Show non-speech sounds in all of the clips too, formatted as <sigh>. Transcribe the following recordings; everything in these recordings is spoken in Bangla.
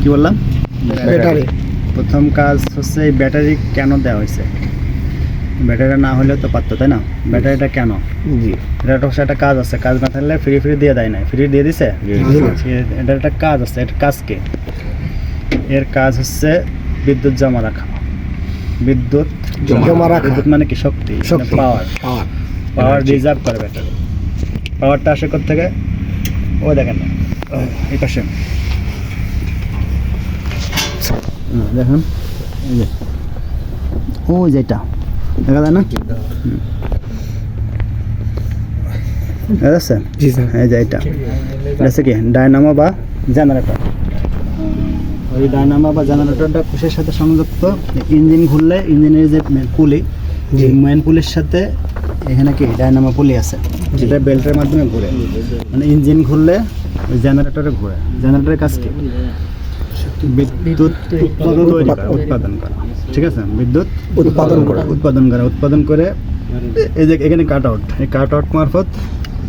কি বললাম? ব্যাটারি প্রথম কাজ হচ্ছে এই ব্যাটারি কেন দেওয়া হয়েছে? ব্যাটারিটা না হলে তো পারতো তাই না? ব্যাটারিটা কেন? জি। এটা হচ্ছে একটা কাজ আছে কাজ না থাকলে ফ্রি ফ্রি দিয়ে দেয় না ফ্রি দিয়ে দিছে? এটা একটা কাজ আছে এর কাজ কি? এর কাজ হচ্ছে বিদ্যুৎ জমা রাখা। বিদ্যুৎ জমা রাখা। বিদ্যুৎ মানে কি? শক্তি। পাওয়ার পাওয়ার পাওয়ার রিজার্ভ করে ব্যাটারি পাওয়ারটা আসে কোথা থেকে ও দেখেন। না এই পাশে। দেখুন এই যে। ও যেটা দেখা যায় না। জি স্যার এটা। কি? ডায়নামো বা জেনারেটর। ওই ডায়নামো বা জেনারেটরটা সাথে সংযুক্ত। ইঞ্জিন ঘুরলে ইঞ্জিনের যে পুলি যে মেন পুলির সাথে এখানে কি? ডায়নামো পুলি আছে। যেটা বেল্টের মাধ্যমে ঘুরে। মানে ইঞ্জিন ঘুরলে ওই জেনারেটরে ঘুরে। জেনারেটরের কাজ কি? বিদ্যুৎ উৎপাদন করা, উৎপাদন করা। ঠিক আছে? বিদ্যুৎ উৎপাদন করা। উৎপাদন করা। উৎপাদন করে। এই যে এখানে কাট আউট এই কাট আউট মারফত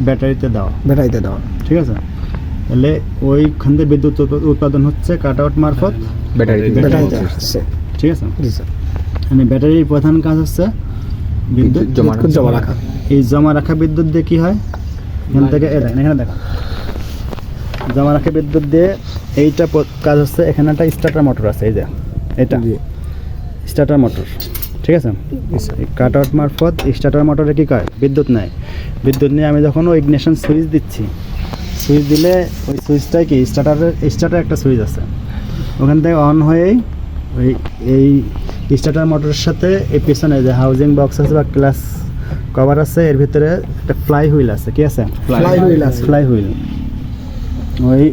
ব্যাটারিতে দেওয়া। ব্যাটারিতে দেওয়া। ঠিক আছে? তাহলে ওইখান থেকে বিদ্যুৎ উৎপাদন হচ্ছে কাট আউট মারফত ব্যাটারিতে ব্যাটারিতে আসছে। ঠিক আছে? মানে ব্যাটারির প্রধান কাজ হচ্ছে বিদ্যুৎ বিদ্যুৎ জমা রাখা। এই জমা রাখা বিদ্যুৎ দিয়ে কি হয়? এখান থেকে এখানে দেখো। জমা রাখা বিদ্যুৎ দিয়ে এইটা কাজ হচ্ছে এখানে একটা স্টার্টার মোটর আছে এই যে এটা। স্টার্টার মোটর ঠিক আছে? কাট আউট মারফত স্টার্টার মোটরে কী করে বিদ্যুৎ নেয়। বিদ্যুৎ নিয়ে আমি যখন ওই ইগনিশন সুইচ দিচ্ছি সুইচ দিলে ওই সুইচটাই কি স্টার্টারের স্টার্টার একটা সুইচ আছে। ওখান থেকে অন হয়েই ওই এই স্টার্টার মোটরের সাথে এই পিছনে যে হাউজিং বক্স আছে বা ক্লাস কভার আছে এর ভিতরে একটা ফ্লাই হুইল আছে কি আছে? ফ্লাই হুইল আছে। ফ্লাই হুইল ওই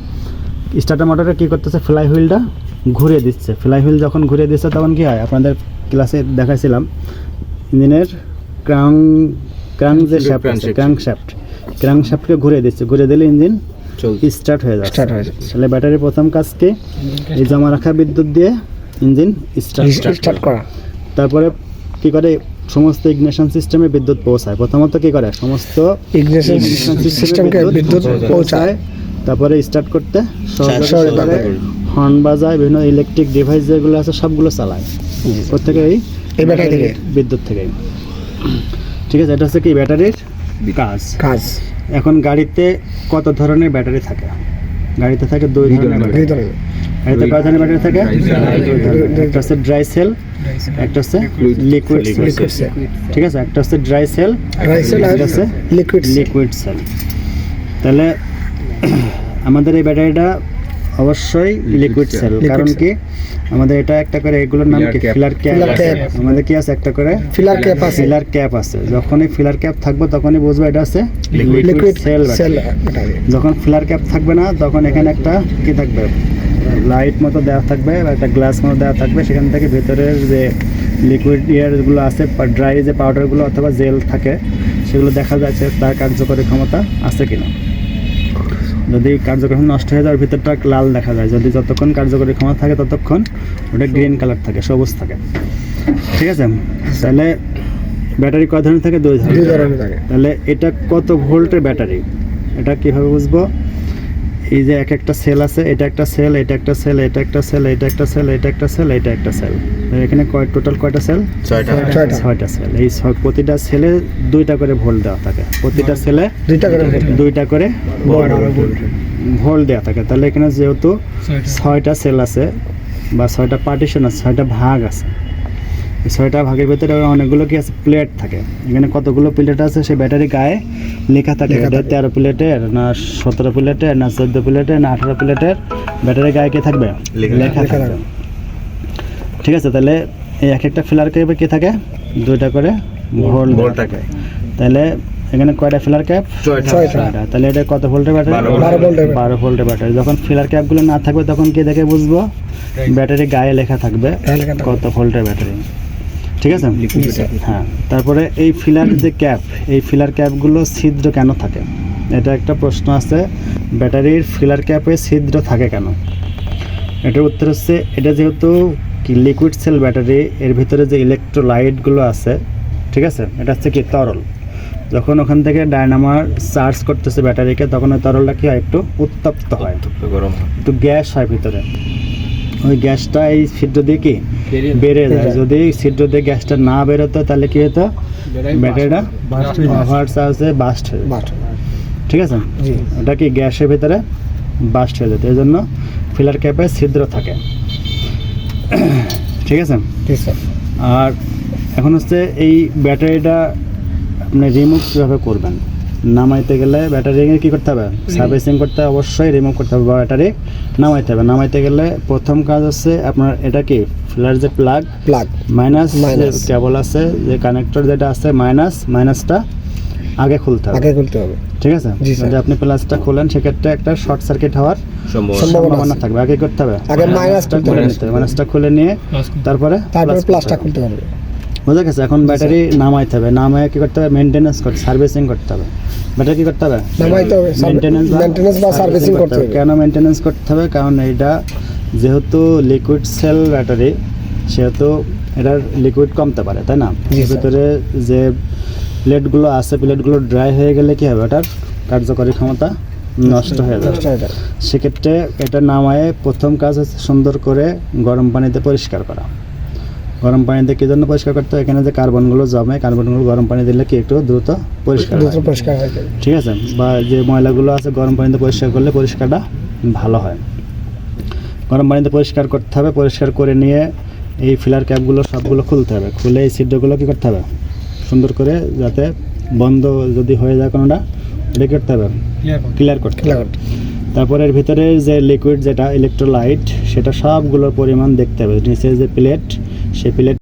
<clears throat> স্টার্টার মোটরে কী করতেছে? ফ্লাই হুইলটা ঘুরিয়ে দিচ্ছে। ফ্লাই হুইল যখন ঘুরিয়ে দিচ্ছে তখন কী হয়? আপনাদের ক্লাসে দেখাইছিলাম ইঞ্জিনের ক্রাং ক্রাং যে শ্যাফট আছে ক্রাং শ্যাফট ক্রাং শ্যাফটকে ঘুরিয়ে দিচ্ছে। ঘুরিয়ে দিলে ইঞ্জিন স্টার্ট হয়ে যাচ্ছে। স্টার্ট হয়ে যাচ্ছে। তাহলে ব্যাটারির প্রথম কাজকে এই জমা রাখা বিদ্যুৎ দিয়ে ইঞ্জিন স্টার্ট স্টার্ট করা। তারপরে কী করে? সমস্ত ইগনিশন সিস্টেমে বিদ্যুৎ পৌঁছায়। প্রথমত কি করে? সমস্ত ইগনিশন সিস্টেমকে বিদ্যুৎ পৌঁছায়। তারপরে স্টার্ট করতে হর্ন বাজায় বিভিন্ন ইলেকট্রিক ডিভাইস যেগুলো আছে সবগুলো চালায়। প্রত্যেকে এই ব্যাটারি থেকে? বিদ্যুৎ থেকে ঠিক আছে এটা হচ্ছে কি? ব্যাটারির কাজ। কাজ। এখন গাড়িতে কত ধরনের ব্যাটারি থাকে? গাড়িতে থাকে দুই ধরনের দুই ব্যাটারি ধরনের গাড়িতে কয় ধরনের ব্যাটারি থাকে একটা হচ্ছে ড্রাই সেল একটা হচ্ছে লিকুইড লিকুইড সেল ঠিক আছে? একটা হচ্ছে ড্রাই সেল ড্রাই সেল আর একটা হচ্ছে লিকুইড লিকুইড সেল তাহলে আমাদের এই ব্যাটারিটা অবশ্যই লিকুইড সেল কারণ কি আমাদের এটা একটা করে এগুলোর নাম কি? ফিলার ক্যাপ আমাদের কি আছে? একটা করে ফিলার ক্যাপ আছে। ফিলার ক্যাপ আছে। যখনই ফিলার ক্যাপ থাকবে তখনই বুঝব এটা আছে লিকুইড সেল সেল যখন ফিলার ক্যাপ থাকবে না তখন এখানে একটা কি থাকবে? লাইট মতো দেওয়া থাকবে বা একটা গ্লাস মতো দেওয়া থাকবে। সেখান থেকে ভেতরের যে লিকুইড ইয়ারগুলো আছে ড্রাই যে পাউডারগুলো অথবা জেল থাকে সেগুলো দেখা যাচ্ছে তার কার্যকরী ক্ষমতা আছে কিনা। যদি কার্যক্রম নষ্ট হয়ে যাওয়ার ভিতরটা লাল দেখা যায়। যদি যতক্ষণ কার্যকরী ক্ষমতা থাকে ততক্ষণ ওটা গ্রিন কালার থাকে সবুজ থাকে। ঠিক আছে? তাহলে ব্যাটারি কয় ধরনের থাকে? দুই ধরনের। ধরনের থাকে। তাহলে এটা কত ভোল্টের ব্যাটারি? এটা কীভাবে বুঝব? এই যে এক একটা সেল আছে এটা একটা সেল এটা একটা সেল এটা একটা সেল এটা একটা সেল এটা একটা সেল এটা একটা সেল এখানে কয় টোটাল কয়টা সেল ছয়টা। ছয়টা। সেল এই প্রতিটা সেলে দুইটা করে ভোল্ট দেওয়া থাকে। প্রতিটা সেলে দুইটা করে দুইটা করে ভোল্ট দেওয়া থাকে। তাহলে এখানে যেহেতু ছয়টা। সেল আছে বা ছয়টা পার্টিশন আছে ছয়টা ভাগ আছে ছয়টা ভাগের ভিতরে অনেকগুলো কি আছে? প্লেট থাকে। এখানে কতগুলো প্লেট আছে? সেই ব্যাটারি গায়ে লেখা থাকে। তেরো প্লেটের না সতেরো প্লেটের না চোদ্দ প্লেটের না আঠারো প্লেটের ব্যাটারি গায়ে কে থাকবে? লেখা থাকবে। ঠিক আছে তাহলে এই এক একটা ফিলার ক্যাপে কে থাকে? দুইটা করে ভোল্ট ভোল্ট থাকে। তাহলে এখানে কয়টা ফিলার ক্যাপ ছয়টা। তাহলে এটা কত ভোল্টের ব্যাটারি বারো বারো ভোল্টের ব্যাটারি। বারো ভোল্টের ব্যাটারি যখন ফিলার ক্যাপগুলো না থাকবে তখন কে দেখে বুঝব? ব্যাটারি গায়ে লেখা থাকবে গায়ে লেখা থাকবে। কত ভোল্টের ব্যাটারি ঠিক আছে? হ্যাঁ। তারপরে এই ফিলার যে ক্যাপ এই ফিলার ক্যাপগুলো ছিদ্র কেন থাকে? এটা একটা প্রশ্ন আছে ব্যাটারির ফিলার ক্যাপে ছিদ্র থাকে কেন? এটার উত্তর হচ্ছে এটা যেহেতু কি লিকুইড সেল ব্যাটারি এর ভিতরে যে ইলেকট্রোলাইটগুলো আছে ঠিক আছে? এটা হচ্ছে কি তরল। যখন ওখান থেকে ডায়নামার চার্জ করতেছে ব্যাটারিকে তখন ওই তরলটা কি হয়? একটু উত্তপ্ত হয়। গরম একটু গ্যাস হয় ভিতরে। ওই গ্যাসটা এই ছিদ্র দিয়ে কি? বেড়ে যায়। যদি ছিদ্র দিয়ে গ্যাসটা না বেরোতো তাহলে কি হতো? ব্যাটারিটা ওভার চার্জে বাস্ট হয়ে ঠিক আছে? ওটা কি গ্যাসের ভিতরে বাস্ট হয়ে যেত। এই জন্য ফিলার ক্যাপে ছিদ্র থাকে। <clears throat> ঠিক আছে? আর এখন হচ্ছে এই ব্যাটারিটা আপনি রিমুভ কীভাবে করবেন? নামাইতে গেলে ব্যাটারি কী করতে হবে? সার্ভিসিং করতে হবে অবশ্যই রিমুভ করতে হবে ব্যাটারি নামাইতে হবে। নামাইতে গেলে প্রথম কাজ হচ্ছে আপনার এটা কি? ফিলার যে প্লাগ প্লাগ মাইনাস। কেবল আছে যে কানেক্টর যেটা আছে মাইনাস মাইনাসটা আগে খুলতে হবে। আগে খুলতে হবে। ঠিক আছে? যদি আপনি প্লাসটা খোলেন সেক্ষেত্রে একটা শর্ট সার্কিট হওয়ার সম্ভাবনা থাকবে। আগে করতে হবে? আগে minus টা খুলে নিতে হবে। মাইনাসটা খুলে নিয়ে তারপরে তারপরে প্লাসটা খুলতে হবে। বোঝা গেছে এখন ব্যাটারি নামাইতে হবে নামায় কি করতে হবে? মেনটেনেন্স করতে সার্ভিসিং করতে হবে। ব্যাটারি কি করতে হবে? নামাইতে হবে বা সার্ভিসিং করতে হবে। কেন মেনটেনেন্স করতে হবে? কারণ এইটা যেহেতু লিকুইড সেল ব্যাটারি সেহেতু এটার লিকুইড কমতে পারে তাই না? ভিতরে যে প্লেটগুলো আছে প্লেটগুলো ড্রাই হয়ে গেলে কি হবে? ওটার কার্যকরী ক্ষমতা নষ্ট হয়ে যাবে। নষ্ট হয়ে যাবে। সেক্ষেত্রে এটা নামায়ে প্রথম কাজ হচ্ছে সুন্দর করে গরম পানিতে পরিষ্কার করা। গরম পানিতে কী জন্য পরিষ্কার করতে হয়? এখানে যে কার্বনগুলো জমে কার্বনগুলো গরম পানি দিলে কি একটু দ্রুত পরিষ্কার দ্রুত পরিষ্কার হয়ে। ঠিক আছে বা যে ময়লাগুলো আছে গরম পানিতে পরিষ্কার করলে পরিষ্কারটা ভালো হয়। গরম পানিতে পরিষ্কার করতে হবে পরিষ্কার করে নিয়ে এই ফিলার ক্যাপগুলো সবগুলো খুলতে হবে। খুলে এই ছিদ্রগুলো কী করতে হবে? সুন্দর করে যাতে বন্ধ যদি হয়ে যায় কোনোটা এটা করতে হবে? ক্লিয়ার করতে হবে। তারপরে এর ভিতরে যে লিকুইড যেটা ইলেকট্রোলাইট সেটা সবগুলোর পরিমাণ দেখতে হবে। নিচে যে প্লেট সেই প্লেট